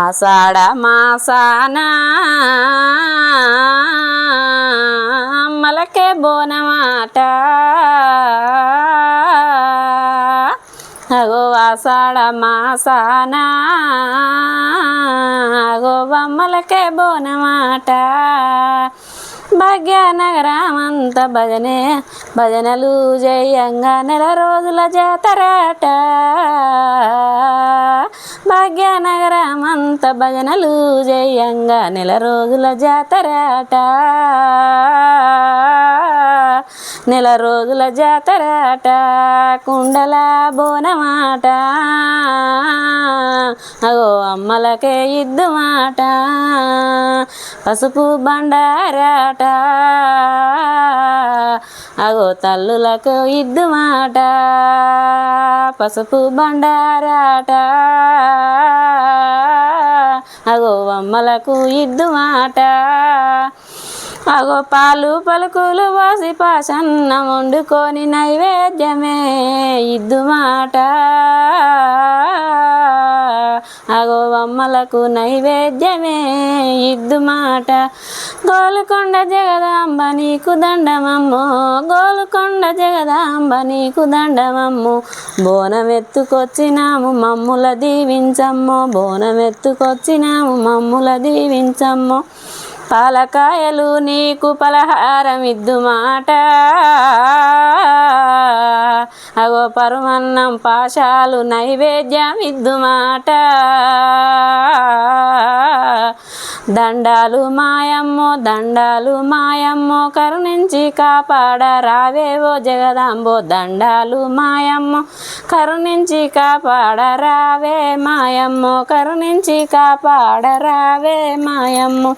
ఆషాఢ మాసాన మలకే బోనమాట. అగో ఆషాఢ మాసాన అగో బొమ్మలకే బోనమాట. భాగ్యనగరమంత భజనే భజనలు జయంగా నెల రోజుల జాతరాట. అంత భజనలు జయంగా నెల రోజుల జాతరాట నెల రోజుల జాతరాట కుండల బోనమాట. అగో అమ్మలకే ఇద్దు మాట. పసుపు బండారాట. అగో తల్లులకు ఇద్దు మాట పసుపు బండారాట. అగో అమ్మలకు ఇద్దు మాట అగో పాలు పలుకులు వాసి పాసన్నం వండుకొని నైవేద్యమే ఇద్దు మాట అగో బొమ్మలకు నైవేద్యమే. ఇద్దు మాట. గోలుకొండ జగదాంబ నీకు దండమమ్ము. గోలుకొండ జగదాంబ నీకు దండమమ్ము. బోనమెత్తుకొచ్చినాము మమ్ముల దీవించమ్ము. బోనమెత్తుకొచ్చినాము మమ్ముల దీవించమ్ము. పాలకాయలు నీకు పలహారం ఇద్దు మాట. అగో పరుమన్నం పాశాలు నైవేద్యం ఇద్దు మాట. దండాలు మాయమ్మో దండాలు మాయమ్మో కరుణించి కాపాడ రావేవో జగదాంబో. దండాలు మాయమ్మో కరుణించి కాపాడ రావే మాయమ్మో కరుణించి కాపాడ రావే మాయమ్మో.